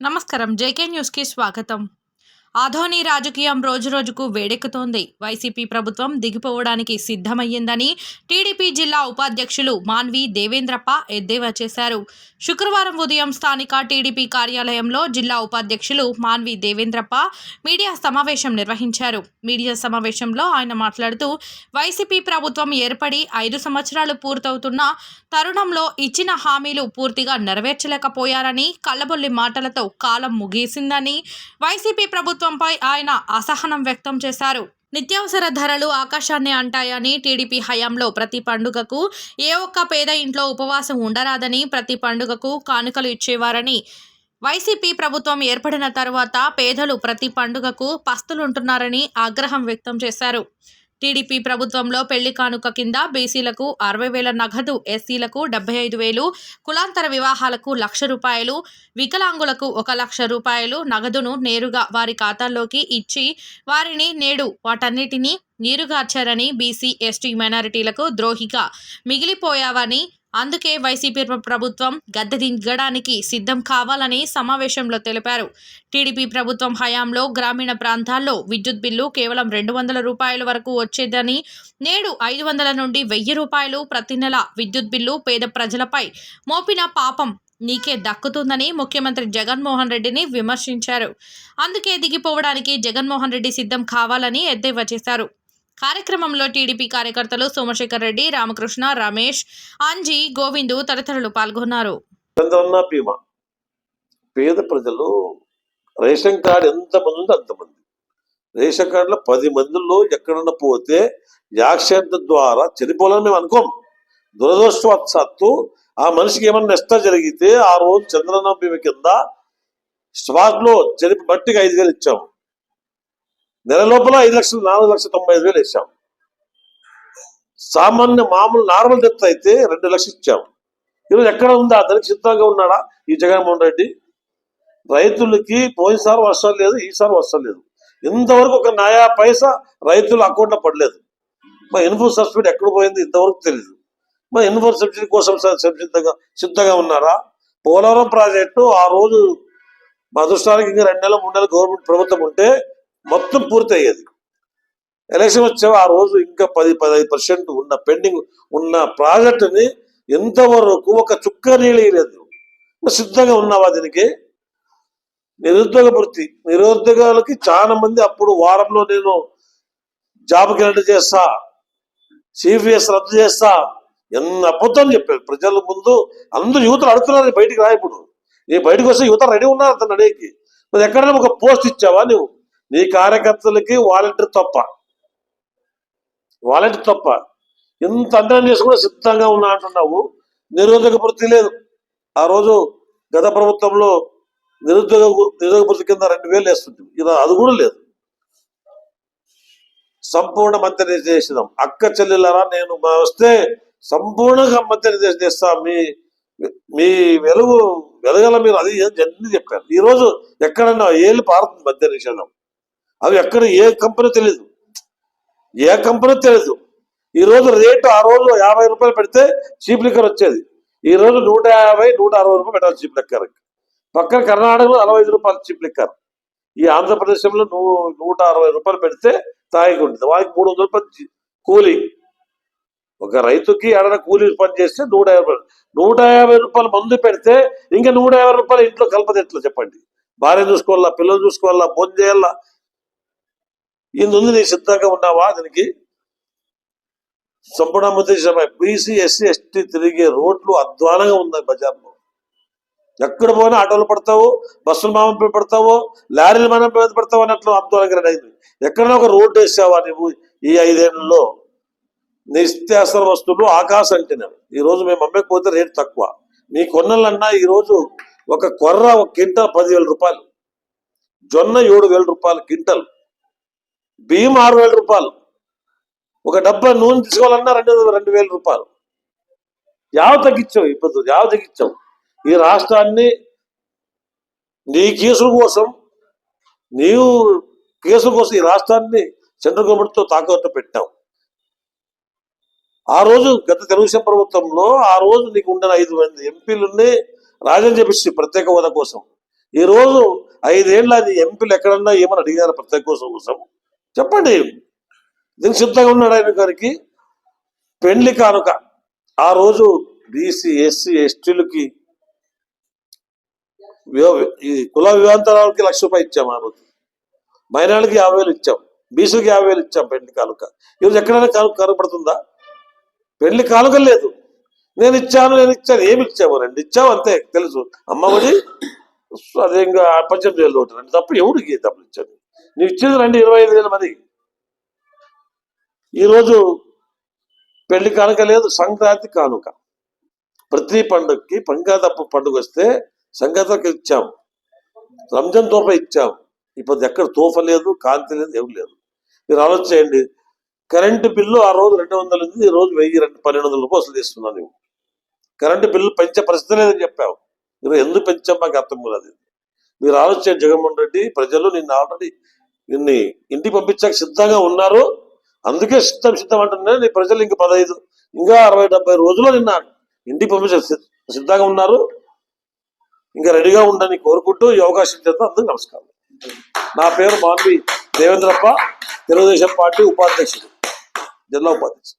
నమస్కారం. జేకే న్యూస్కి స్వాగతం. ఆధోని రాజకీయం రోజురోజుకు వేడెక్కుతోంది. వైసీపీ ప్రభుత్వం దిగిపోవడానికి సిద్ధమయ్యిందని టీడీపీ జిల్లా ఉపాధ్యక్షులు మాన్వి దేవేంద్రప్ప ఎద్దేవా చేశారు. శుక్రవారం ఉదయం స్థానిక టీడీపీ కార్యాలయంలో జిల్లా ఉపాధ్యక్షులు మాన్వి దేవేంద్రప్ప మీడియా సమావేశం నిర్వహించారు. మీడియా సమావేశంలో ఆయన మాట్లాడుతూ వైసీపీ ప్రభుత్వం ఏర్పడి ఐదు సంవత్సరాలు పూర్తవుతున్న తరుణంలో ఇచ్చిన హామీలు పూర్తిగా నెరవేర్చలేకపోయారని కళ్ళబొల్లి మాటలతో కాలం ముగిసిందని వైసీపీ ప్రభుత్వం ప్రభుత్వంపై ఆయన అసహనం వ్యక్తం చేశారు. నిత్యావసర ధరలు ఆకాశాన్ని అంటాయని టీడీపీ హయాంలో ప్రతి పండుగకు ఏ ఒక్క పేద ఇంట్లో ఉపవాసం ఉండరాదని ప్రతి పండుగకు కానుకలు ఇచ్చేవారని వైసీపీ ప్రభుత్వం ఏర్పడిన తర్వాత పేదలు ప్రతి పండుగకు పస్తులుంటున్నారని ఆగ్రహం వ్యక్తం చేశారు. టీడీపీ ప్రభుత్వంలో పెళ్ళి కానుక కింద బీసీలకు అరవై వేల నగదు ఎస్సీలకు డెబ్బై ఐదు వేలు కులాంతర వివాహాలకు లక్ష రూపాయలు వికలాంగులకు ఒక లక్ష రూపాయలు నగదును నేరుగా వారి ఖాతాల్లోకి ఇచ్చి వారిని నేడు వాటన్నిటినీ నీరుగార్చారని బీసీ ఎస్టీ మైనారిటీలకు ద్రోహిగా మిగిలిపోయావని అందుకే వైసీపీ ప్రభుత్వం గద్దె దిగడానికి సిద్ధం కావాలని సమావేశంలో తెలిపారు. టీడీపీ ప్రభుత్వం హయాంలో గ్రామీణ ప్రాంతాల్లో విద్యుత్ బిల్లు కేవలం రెండు వందల రూపాయల వరకు వచ్చేదని నేడు ఐదు వందల నుండి వెయ్యి రూపాయలు ప్రతి నెల విద్యుత్ బిల్లు పేద ప్రజలపై మోపిన పాపం నీకే దక్కుతుందని ముఖ్యమంత్రి జగన్మోహన్ రెడ్డిని విమర్శించారు. అందుకే దిగిపోవడానికి జగన్మోహన్ రెడ్డి సిద్ధం కావాలని ఎద్దేవా చేశారు. కార్యక్రమంలో టీడీపీ కార్యకర్తలు సోమశేఖర్ రెడ్డి రామకృష్ణ రమేష్ అంజీ గోవిందు తదితరులు పాల్గొన్నారు. పేద ప్రజలు రేషన్ కార్డు ఎంతమంది ఉందో అంతమంది రేషన్ కార్డులో పది మందిలో ఎక్కడన్నా పోతే యాక్సిడెంట్ ద్వారా చనిపోవాలని మేము అనుకోం. దురదృష్టవశాత్తు ఆ మనిషికి ఏమన్నా నష్టం జరిగితే ఆ రోజు చంద్రన్న భీమ కింద స్వాగ్లో చనిపి బట్టికి ఐదు వేలు ఇచ్చాం. నెల లోపల ఐదు లక్షలు నాలుగు లక్షల తొంభై ఐదు వేలు వేసాం. సామాన్య మామూలు నార్మల్ డెత్ అయితే రెండు లక్షలు ఇచ్చాం. ఈరోజు ఎక్కడ ఉందా? అతనికి సిద్ధంగా ఉన్నాడా? ఈ జగన్మోహన్ రెడ్డి. రైతులకి పోయినసారి వర్షం లేదు ఈసారి వర్షం లేదు. ఇంతవరకు ఒక నయా పైసా రైతుల అకౌంట్లో పడలేదు. మా ఇన్ఫోర్ సబ్సిడీ ఎక్కడ పోయింది ఇంతవరకు తెలియదు మా ఇన్ఫోర్ సబ్సిడీ కోసం సిద్ధంగా సిద్ధంగా ఉన్నారా? పోలవరం ప్రాజెక్టు ఆ రోజు మా అదృష్టానికి ఇంకా రెండు నెలలు మూడు నెలలు గవర్నమెంట్ ప్రభుత్వం ఉంటే మొత్తం పూర్తి అయ్యేది ఎలక్షన్ వచ్చే ఆ రోజు ఇంకా పది పదహైదు పర్సెంట్ ఉన్న పెండింగ్ ఉన్న ప్రాజెక్టుని ఎంతవరకు ఒక చుక్క నీళ్ళు సిద్ధంగా ఉన్నావా దీనికి? నిరుద్యోగ వృత్తి నిరుద్యోగాలకి చాలా మంది అప్పుడు వారంలో నేను జాబ్కి రద్దు చేస్తా సిపిఎస్ రద్దు చేస్తా ఎన్ని అబద్ధం చెప్పారు. ప్రజల ముందు అందరూ యువతలు అడుగుతున్నారు బయటికి రా ఇప్పుడు. నీ బయటకు వస్తే యువత రెడీ ఉన్నారు అతను అడిగి మరి ఎక్కడైనా ఒక పోస్ట్ ఇచ్చావా నువ్వు నీ కార్యకర్తలకి వాలంటీర్ తప్ప. వాలంటీర్ తప్ప. ఇంత అంతరం చేసి కూడా సిద్ధంగా ఉన్నా అంటున్నావు. నిరుద్యోగ వృత్తి లేదు. ఆ రోజు గత ప్రభుత్వంలో నిరుద్యోగ నిరుద్యోగ వృత్తి కింద రెండు వేలు వేస్తుంది ఇలా అది కూడా లేదు. సంపూర్ణ మంత్రి నిర్దేశం అక్క చెల్లెలరా నేను వస్తే సంపూర్ణంగా మధ్య నిర్దేశం చేస్తా. మీ మీ వెలుగు వెలగల మీరు అది అన్ని చెప్పారు. ఈ రోజు ఎక్కడన్నా ఏళ్ళు పారుతుంది మధ్య నిషేధం అవి ఎక్కడ ఏ కంపెనీ తెలియదు ఏ కంపెనీ తెలియదు ఈ రోజు రేటు ఆ రోజు యాభై రూపాయలు పెడితే చీప్ లిక్కర్ వచ్చేది. ఈ రోజు నూట యాభై నూట అరవై రూపాయలు పెట్టాలి చీప్ లిక్కర్. పక్కన కర్ణాటకలో అరవై ఐదు రూపాయలు చీప్ లిక్కర్. ఈ ఆంధ్రప్రదేశ్లో నువ్వు నూట అరవై రూపాయలు పెడితే తాగి ఉంటుంది. వారికి మూడు వందల రూపాయలు జీ- ఒక రైతుకి ఏడైనా కూలింగ్ పని చేస్తే నూట యాభై రూపాయలు. నూట యాభై రూపాయలు మందు పెడితే ఇంకా నూట యాభై రూపాయలు ఇంట్లో కలపది ఎట్లా చెప్పండి. భార్య చూసుకోవాలా పిల్లలు చూసుకోవాలా భోజనం చేయాలా? ఇందులో నీ సిద్ధంగా ఉన్నావా? దీనికి సంపూర్ణ బీసీ ఎస్సీ ఎస్టీ తిరిగే రోడ్లు అధ్వానంగా ఉన్నాయి బజార్లో. ఎక్కడ పోయినా ఆటోలు పడతావు బస్సులు మామూలు పడతావు లారీలు మనం మీద పడతావు అన్నట్లు అధ్వానంగా అయింది ఎక్కడైనా ఒక రోడ్డు వేసావా నువ్వు ఈ ఐదేళ్ళలో? నిత్యావసర వస్తువులు ఆకాశం అంటున్నాను ఈ రోజు మేము అమ్మకపోతే రేటు తక్కువ. మీ కొన్నలన్నా ఈరోజు ఒక కొర్ర ఒక క్వింటల్ పదివేల రూపాయలు. జొన్న ఏడు వేల రూపాయలు క్వింటల్. బియ్యం ఆరు వేల రూపాయలు. ఒక డబ్బా నూనె తీసుకోవాలన్నా రెండు రెండు వేల రూపాయలు. యావ తగ్గించావు ఇప్పుడు యావ తగ్గించావు. ఈ రాష్ట్రాన్ని నీ కేసుల కోసం నీవు కేసుల కోసం ఈ రాష్ట్రాన్ని సెంట్రల్ గవర్నమెంట్తో తాకట్టు పెట్టావు. ఆ రోజు గత తెలుగుదేశం ప్రభుత్వంలో ఆ రోజు నీకు ఉండిన ఐదు మంది ఎంపీలుని రాజని చేపించి ప్రత్యేక హోదా కోసం. ఈ రోజు ఐదేళ్ళు అది ఎంపీలు ఎక్కడన్నా ఏమని అడిగారు ప్రత్యేక కోసం కోసం? చెప్పండి. దీనికి సిద్ధంగా ఉన్నాడు ఆయన గారికి. పెళ్ళి కానుక. ఆ రోజు బీసీ ఎస్సీ ఎస్టీలకి ఈ కుల వివాంతరాలకి లక్ష రూపాయలు ఇచ్చాం ఆ రోజు. మైనార్లకి యాభై వేలు ఇచ్చాం. బీసీకి యాభై వేలు ఇచ్చాం పెళ్ళి కానుక. ఈరోజు ఎక్కడైనా కనుక కనపడుతుందా పెళ్ళి కానుక లేదు. నేను ఇచ్చాను నేను ఇచ్చాను ఏమి ఇచ్చాము? రెండు ఇచ్చాము అంతే తెలుసు. అమ్మ అదే ఇంకా పద్దెనిమిది వేలు ఒకటి రెండు తప్ప ఎవరికి డబ్బులు ఇచ్చాను నువ్వు ఇచ్చేది రెండు ఇరవై ఐదు వేల మంది ఈరోజు పెళ్ళి కానుక లేదు సంక్రాంతి కానుక. ప్రతి పండుగకి పంకాదప్ప పండుగ వస్తే సంక్రాంతికి ఇచ్చాం. రంజాన్ తోఫా ఇచ్చాం. ఇప్పుడు ఎక్కడ తోఫ లేదు కాంతి లేదు ఏమి లేదు. మీరు ఆలోచించండి. కరెంటు బిల్లు ఆ రోజు రెండు వందలు ఉంది ఈ రోజు వెయ్యి రెండు పన్నెండు వందల రూపాయలు వసూలు నువ్వు కరెంటు బిల్లు పెంచే పరిస్థితి లేదని చెప్పావు మీరు ఎందుకు పెంచాం మాకు అర్థం కాదు మీరు ఆలోచన జగన్మోహన్ రెడ్డి ప్రజలు నిన్ను ఆల్రెడీ నిన్ను ఇంటికి పంపించాక సిద్ధంగా ఉన్నారు. అందుకే సిద్ధం సిద్ధం అంటున్నాను. నీ ప్రజలు ఇంక పదహైదు ఇంకా అరవై డెబ్బై రోజుల్లో నిన్న ఇంటికి పంపించే సిద్ధంగా ఉన్నారు. ఇంకా రెడీగా ఉండని కోరుకుంటూ ఈ అవకాశం చేద్దాం అందరూ నమస్కారం. నా పేరు మాన్వి దేవేంద్రప్ప. తెలుగుదేశం పార్టీ ఉపాధ్యక్షుడు జిల్లా ఉపాధ్యక్షుడు.